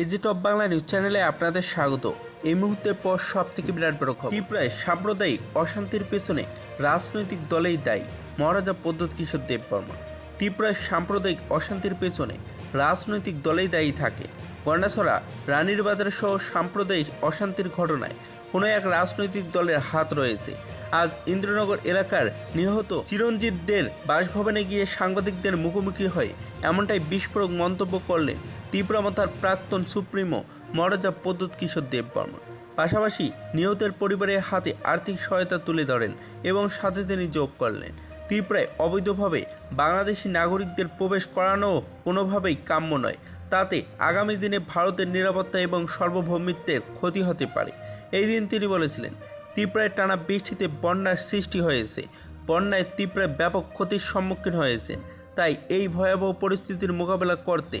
AG top Bangla news চ্যানেলে আপনাদের স্বাগত। এই মুহূর্তের পর সব থেকে বিরাট বড় খবর। ত্রিপুরায় সাম্প্রদায়িক অশান্তির পেছনে রাজনৈতিক দলেই দায়ী মহারাজা পদ্ধত কিশোর দেববর্মা। ত্রিপুরায় সাম্প্রদায়িক অশান্তির পেছনে রাজনৈতিক দলেই দায়ী থাকে। গন্ডাছড়া রানীর বাজার সহ সাম্প্রদায়িক অশান্তির ঘটনায় কোনো এক রাজনৈতিক দলের হাত রয়েছে। আজ ইন্দ্রনগর এলাকার নিহত চিরঞ্জিতদের বাসভবনে গিয়ে সাংবাদিকদের মুখোমুখি হয়ে এমনটাই বিস্ফোরক মন্তব্য করলেন তীব্রমতার প্রাক্তন সুপ্রিমো মহারাজা পদ্যুৎ কিশোর দেববর্মা। পাশাপাশি নিহতের পরিবারের হাতে আর্থিক সহায়তা তুলে ধরেন এবং সাথে তিনি যোগ করলেন। ত্রিপুরায় অবৈধভাবে বাংলাদেশি নাগরিকদের প্রবেশ করানো কোনোভাবেই কাম্য নয়। তাতে আগামী দিনে ভারতের নিরাপত্তা এবং সার্বভৌমিত্বের ক্ষতি হতে পারে। এই দিন তিনি বলেছিলেন, ত্রিপুরায় টানা বৃষ্টিতে বন্যার সৃষ্টি হয়েছে। বন্যায় ত্রিপুরায় ব্যাপক ক্ষতির সম্মুখীন হয়েছেন। তাই এই ভয়াবহ পরিস্থিতির মোকাবেলা করতে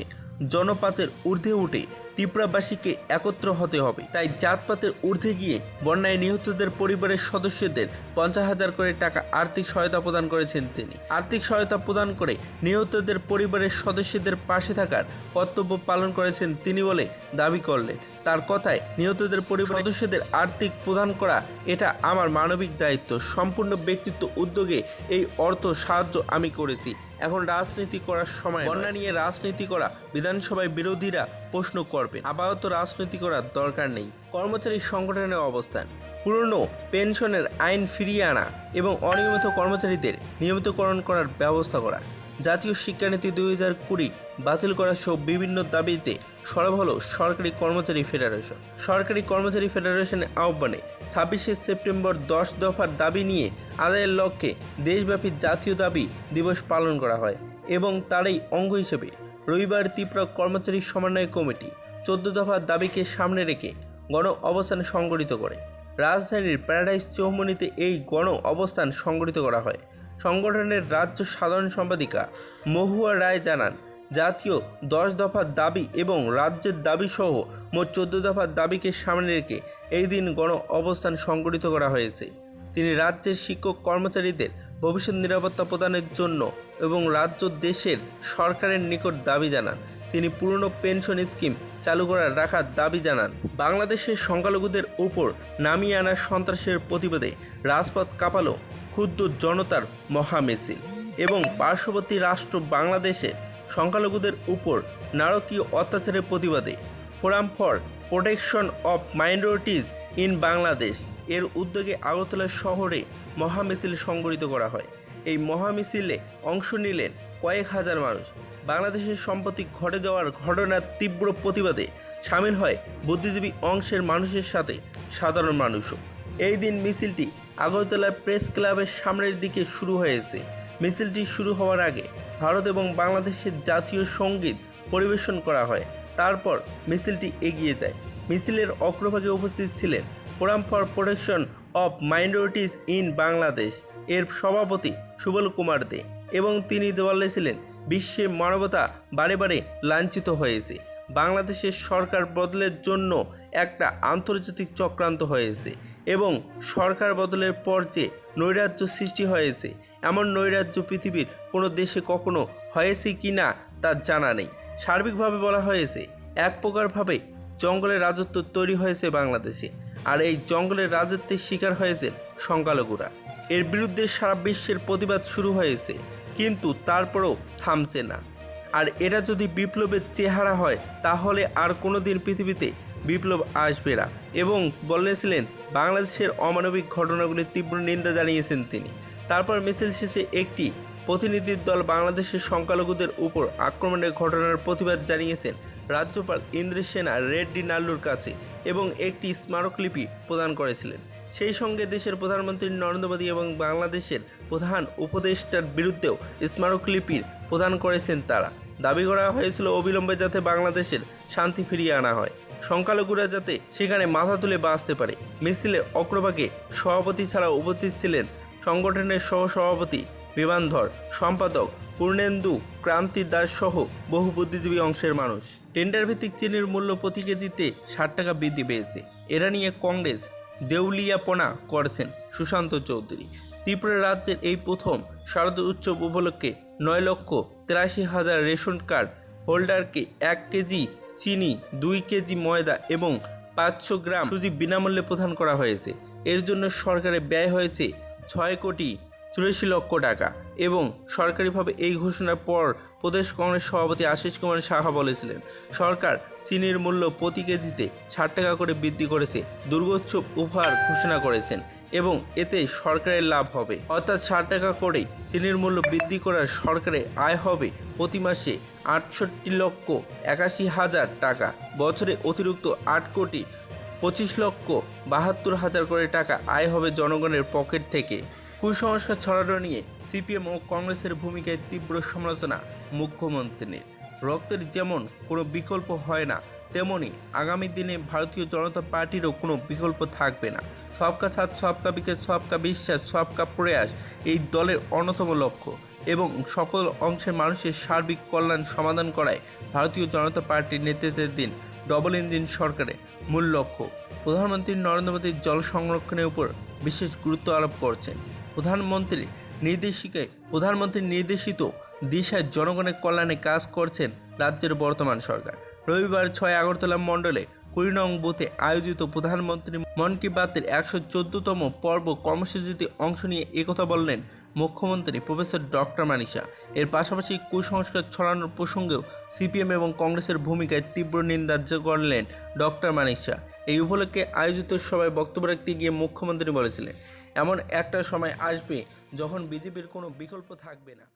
জনপাতের ঊর্ধ্বে উঠে ত্রিপুরাবাসীকে একত্র হতে হবে। তাই জাতপাতের ঊর্ধ্বে গিয়ে বন্যায় নিহতদের পরিবারের সদস্যদের পঞ্চাশ হাজার করে টাকা আর্থিক সহায়তা প্রদান করেছেন তিনি। আর্থিক সহায়তা প্রদান করে নিহতদের পরিবারের সদস্যদের পাশে থাকার কর্তব্য পালন করেছেন তিনি বলে দাবি করলেন। তার কথায় নিহতদের পরিবার সদস্যদের আর্থিক প্রদান করা এটা আমার মানবিক দায়িত্ব। সম্পূর্ণ ব্যক্তিত্ব উদ্যোগে এই অর্থ সাহায্য আমি করেছি। এখন রাজনীতি করার সময় বন্যা নিয়ে রাজনীতি করা বিধানসভায় বিরোধীরা প্রশ্ন করবেন। আপাতত রাজনীতি করার দরকার নেই। কর্মচারী সংগঠনের অবস্থান। পুরনো পেনশনের আইন ফিরিয়ে আনা এবং অনিয়মিত কর্মচারীদের নিয়মিতকরণ করার ব্যবস্থা করা। জাতীয় শিক্ষানীতি দুই হাজার কুড়ি বাতিল করা সহ বিভিন্ন দাবিতে সরব হল সরকারি কর্মচারী ফেডারেশন। সরকারি কর্মচারী ফেডারেশনের আহ্বানে ছাব্বিশে সেপ্টেম্বর দশ দফার দাবি নিয়ে আদায়ের লক্ষ্যে দেশব্যাপী জাতীয় দাবি দিবস পালন করা হয় এবং তারই অঙ্গ হিসেবে রবিবার ত্রিপুরা কর্মচারী সমন্বয় কমিটি চোদ্দ দফার দাবিকে সামনে রেখে গণ অবস্থান সংগঠিত করে। রাজধানীর প্যারাডাইস চৌমনিতে এই গণ অবস্থান সংগঠিত করা হয়। সংগঠনের রাজ্য সাধারণ সম্পাদিকা মহুয়া রায় জানান, জাতীয় দশ দফার দাবি এবং রাজ্যের দাবি সহ মোট চোদ্দ দফার দাবিকে সামনে রেখে এই দিন গণ অবস্থান সংগঠিত করা হয়েছে। তিনি রাজ্যের শিক্ষক কর্মচারীদের ভবিষ্যৎ নিরাপত্তা প্রদানের জন্য এবং রাজ্য দেশের সরকারের নিকট দাবি জানান। তিনি পুরনো পেনশন স্কিম চালু করার রাখার দাবি জানান। বাংলাদেশের সংখ্যালঘুদের উপর নামিয়ে আনার সন্ত্রাসের প্রতিবাদে রাজপথ কাঁপালো ক্ষুদ্র জনতার মহামিছিল এবং পার্শ্ববর্তী রাষ্ট্র বাংলাদেশের সংখ্যালঘুদের উপর নারকীয় অত্যাচারের প্রতিবাদে forum for protection of minorities in Bangladesh এর উদ্যোগে আগরতলা শহরে মহামিছিল সংগঠিত করা হয়। এই মহামিছিলে অংশ নিলেন কয়েক হাজার মানুষ। বাংলাদেশের সম্পত্তি ঘটে যাওয়ার ঘটনার তীব্র প্রতিবাদে সামিল হয় বুদ্ধিজীবী অংশের মানুষের সাথে সাধারণ মানুষও। এই দিন মিছিলটি আগরতলার প্রেস ক্লাবের সামনের দিকে শুরু হয়েছে। মিছিলটি শুরু হওয়ার আগে ভারত এবং বাংলাদেশের জাতীয় সংগীত পরিবেশন করা হয়। তারপর মিছিলটি এগিয়ে যায়। মিছিলের অগ্রভাগে উপস্থিত ছিলেন forum for protection of minorities in Bangladesh এর সভাপতি সুবল কুমার দে এবং তিনি বলেছিলেন বিশ্বে মানবতা বারে বারে লাঞ্ছিত হয়েছে। বাংলাদেশের সরকার বদলের জন্য একটা আন্তর্জাতিক চক্রান্ত হয়েছে এবং সরকার বদলের পর যে নৈরাজ্য সৃষ্টি হয়েছে, এমন নৈরাজ্য পৃথিবীর কোনো দেশে কখনো হয়েছে কি না তার জানা নেই। সার্বিকভাবে বলা হয়েছে, এক প্রকারভাবে জঙ্গলের রাজত্ব তৈরি হয়েছে বাংলাদেশে আর এই জঙ্গলের রাজত্বের শিকার হয়েছে সংখ্যালঘুরা। এর বিরুদ্ধে সারা বিশ্বের প্রতিবাদ শুরু হয়েছে। কিন্তু তারপরও থামছে না। আর এটা যদি বিপ্লবের চেহারা হয়, তাহলে আর কোনো দিন পৃথিবীতে বিপ্লব আসবে না। এবং বলেছিলেন, বাংলাদেশের অমানবিক ঘটনাগুলির তীব্র নিন্দা জানিয়েছেন তিনি। তারপর মিছিল শেষে একটি প্রতিনিধির দল বাংলাদেশের সংখ্যালঘুদের উপর আক্রমণের ঘটনার প্রতিবাদ জানিয়েছেন রাজ্যপাল ইন্দ্রেশ সেনা রেড্ডি নাল্লুর কাছে এবং একটি স্মারকলিপি প্রদান করেছিলেন। সেই সঙ্গে দেশের প্রধানমন্ত্রী নরেন্দ্র মোদী এবং বাংলাদেশের প্রধান উপদেষ্টার বিরুদ্ধেও স্মারকলিপির প্রদান করেছেন তারা। দাবি করা হয়েছিল, অবিলম্বে যাতে বাংলাদেশের শান্তি ফিরিয়ে আনা হয়। সংখ্যালঘুরা যাতে সেখানে মাথা তুলে বাঁচতে পারে। মিছিলের অগ্রভাগে সভাপতি ছাড়া উপস্থিত ছিলেন সংগঠনের সহসভাপতি, বিমানধর সম্পাদক পূর্ণেন্দু ক্রান্তি দাস সহ বহু বুদ্ধিজীবী অংশের মানুষ। টেন্ডার ভিত্তিক চিনির মূল্য প্রতি কেজিতে ষাট টাকা বৃদ্ধি পেয়েছে। এরা নিয়ে কংগ্রেস দেউলিয়াপনা করছেন সুশান্ত চৌধুরী। ত্রিপুরা রাজ্যের এই প্রথম শারদ উৎসব উপলক্ষে নয় লক্ষ তিরাশি হাজার রেশন কার্ড হোল্ডারকে এক কেজি চিনি, দুই কেজি ময়দা এবং পাঁচশো গ্রাম সুজি বিনামূল্যে প্রদান করা হয়েছে। এর জন্য সরকারের ব্যয় হয়েছে ছয় কোটি চুরাশি লক্ষ টাকা এবং সরকারিভাবে এই ঘোষণার পর প্রদেশ কংগ্রেস সভাপতি আশিস কুমার সাহা বলেছিলেন, সরকার চিনির মূল্য প্রতি কেজিতে ষাট টাকা করে বৃদ্ধি করেছে, দুর্গোৎসব উপহার ঘোষণা করেছেন এবং এতে সরকারের লাভ হবে। অর্থাৎ ষাট টাকা করেই চিনির মূল্য বৃদ্ধি করার সরকারের আয় হবে প্রতি মাসে আটষট্টি লক্ষ একাশি হাজার টাকা, বছরে অতিরিক্ত আট কোটি পঁচিশ লক্ষ বাহাত্তর হাজার করে টাকা আয় হবে জনগণের পকেট থেকে। কুসংস্কার ছড়ানো নিয়ে সিপিএম ও কংগ্রেসের ভূমিকায় তীব্র সমালোচনা মুখ্যমন্ত্রীর। রক্তের যেমন কোনো বিকল্প হয় না, তেমনি আগামী দিনে ভারতীয় জনতা পার্টিরও কোনো বিকল্প থাকবে না। সবকা সাথ, সবকা বিকাশ, সবকা বিশ্বাস, সবকা প্রয়াস এই দলের অন্যতম লক্ষ্য এবং সকল অংশের মানুষের সার্বিক কল্যাণ সমাধান করায় ভারতীয় জনতা পার্টির নেতৃত্বের দিন ডবল ইঞ্জিন সরকারের মূল লক্ষ্য। প্রধানমন্ত্রী নরেন্দ্র মোদী জল সংরক্ষণের উপর বিশেষ গুরুত্ব আরোপ করছেন। প্রধানমন্ত্রী নির্দেশিকায় প্রধানমন্ত্রীর নির্দেশিত দিশায় জনগণের কল্যাণে কাজ করছেন রাজ্যের বর্তমান সরকার। রবিবার ছয় আগরতলা মণ্ডলে কুড়ি নং বুথে আয়োজিত প্রধানমন্ত্রী মন কি বাতের একশো চোদ্দতম পর্ব কর্মসূচিতে অংশ নিয়ে একথা বললেন মুখ্যমন্ত্রী প্রফেসর ডক্টর মানিসা। এর পাশাপাশি কুসংস্কার ছড়ানোর প্রসঙ্গেও সিপিএম এবং কংগ্রেসের ভূমিকায় তীব্র নিন্দা করলেন ডক্টর মানিসা। এই উপলক্ষে আয়োজিত সভায় বক্তব্য রাখতে গিয়ে মুখ্যমন্ত্রী বলেছিলেন এমন একটা সময় আসবে যখন বিজেপির কোনো বিকল্প থাকবে না।